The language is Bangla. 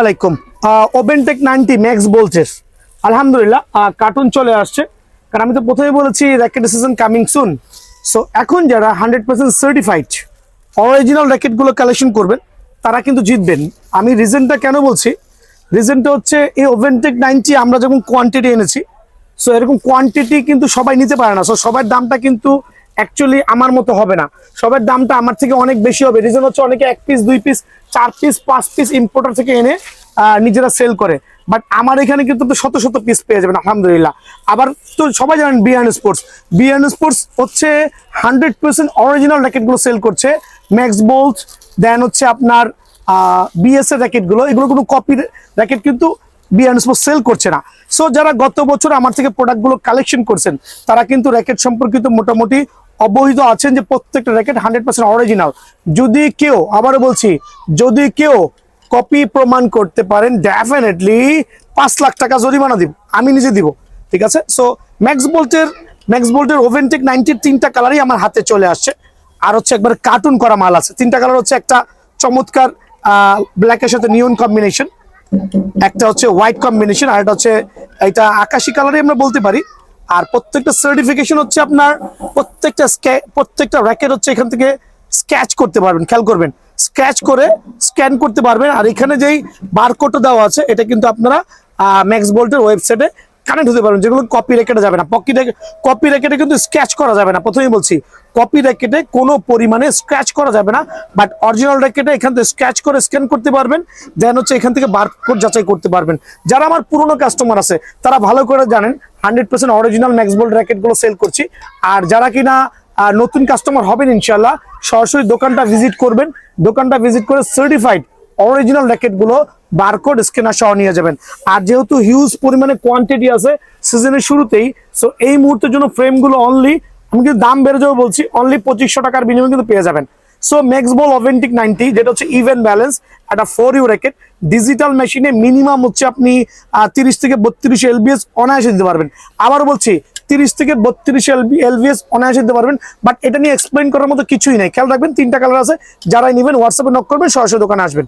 আলাইকুম। ওপেনটেক নাইনটি ম্যাক্স বলছেস। আলহামদুলিল্লাহ কার্টুন চলে আসছে। কারণ আমি তো প্রথমে বলেছি racket season coming soon so এখন যারা হান্ড্রেড পার্সেন্ট সার্টিফাইড অরিজিনাল র্যাকেটগুলো কালেকশন করবেন, তারা কিন্তু জিতবেন। আমি রিজনটা কেন বলছি? রিজনটা হচ্ছে, এই ওভেনটেক নাইনটি আমরা যখন কোয়ান্টিটি এনেছি সো এরকম কোয়ান্টিটি কিন্তু সবাই নিতে পারে না। সো সবার দামটা কিন্তু অ্যাকচুয়ালি আমার মতো হবে না। সবার দামটা আমার থেকে অনেক বেশি হবে। রিজন হচ্ছে অনেকে এক পিস দুই পিস চার পিস পাঁচ পিস ইম্পোর্টার থেকে এনে নিজেরা সেল করে। বাট আমার এখানে কিন্তু শত শত পিস পেয়ে যাবেন, আলহামদুলিল্লাহ। আবার তো সবাই জানেন বিয়ান স্পোর্টস বিয়ান স্পোর্টস হচ্ছে হান্ড্রেড পার্সেন্ট অরিজিনাল র্যাকেটগুলো সেল করছে। ম্যাক্স বোল্ট দেন হচ্ছে আপনার বিএসএ র্যাকেটগুলো এগুলো কোনো কপির র্যাকেট কিন্তু বিয়ান স্পোর্টস সেল করছে না। সো যারা গত বছর আমার থেকে প্রোডাক্টগুলো কালেকশন করছেন, তারা কিন্তু র্যাকেট সম্পর্কিত মোটামুটি অবহিত আছেন যে প্রত্যেকটা র্যাকেট হান্ড্রেড পার্সেন্ট অরিজিনাল যদি কেউ, আবারও বলছি, যদি কেউ কপি প্রমাণ করতে পারেন ডেফিনেটলি পাঁচ লাখ টাকা জরিমানা দিব। আমি নিজে দিব, ঠিক আছে? সো ম্যাক্স বোল্টের ম্যাক্স বোল্টের ওভেনটেক নাইনটির তিনটা কালারই আমার হাতে চলে আসছে। আর হচ্ছে একবার কার্টুন করা মাল আছে। তিনটা কালার হচ্ছে একটা চমৎকার ব্ল্যাকের সাথে নিয়ন কম্বিনেশন একটা হচ্ছে হোয়াইট কম্বিনেশন আর একটা হচ্ছে, এটা আকাশি কালারই আমরা বলতে পারি। আর প্রত্যেকটা সার্টিফিকেশন হচ্ছে আপনার প্রত্যেকটা প্রত্যেকটা র্যাকেট হচ্ছে এখান থেকে স্ক্যাচ করতে পারবেন, খেয়াল করবেন। স্ক্যাচ করে স্ক্যান করতে পারবেন। আর এখানে যেই বারকোডটা দেওয়া আছে, এটা কিন্তু আপনারা ম্যাক্স বোল্টের ওয়েবসাইটে কানেক্ট হতে পারবেন যেগুলো কপি রেকেটে যাবে না। পকি কপি রেকেটে কিন্তু স্ক্র্যাচ করা যাবে না, প্রথমেই বলছি। কপি রেকেটে কোনো পরিমাণে স্ক্র্যাচ করা যাবে না বাট অরিজিনাল রেকেটে এখান থেকে স্ক্র্যাচ করে স্ক্যান করতে পারবেন দেন হচ্ছে এখান থেকে বারকোড যাচাই করতে পারবেন। যারা আমার পুরনো কাস্টমার আছে, তারা ভালো করে জানেন hundred percent original max bolt র্যাকেটগুলো sell করছি, আর যারা কিনা নতুন কাস্টমার হবেন ইনশাল্লাহ সরাসরি দোকানটা ভিজিট করবেন। দোকানটা ভিজিট করে সার্টিফাইড অরিজিনাল র্যাকেটগুলো বারকোড স্ক্যানার সহ নিয়ে যাবেন। আর যেহেতু হিউজ পরিমাণে কোয়ান্টিটি আছে সিজনের শুরুতেই সো এই মুহূর্তের জন্য ফ্রেমগুলো অনলি আমি কিন্তু দাম বেড়ে যাব বলছি অনলি পঁচিশশো টাকার বিনিময়ে কিন্তু পেয়ে যাবেন। সো ম্যাক্স বল অভেন্টিক নাইনটি যেটা হচ্ছে ইভেন ব্যালেন্স একটা ফোর ইউ র্যাকেট ডিজিটাল মেশিনে মিনিমাম হচ্ছে আপনি তিরিশ থেকে বত্রিশ এলবিএস অনায়াসে দিতে পারবেন। আবার বলছি, তিরিশ থেকে বত্রিশ এলবি এলবিএস অনায়াসে দিতে পারবেন বাট এটা নিয়ে এক্সপ্লেন করার মতো কিছুই নাই। খেয়াল রাখবেন, তিনটা কালার আছে, যারাই নেবেন হোয়াটসঅ্যাপে নক করবেন, সরাসরি দোকানে আসবেন।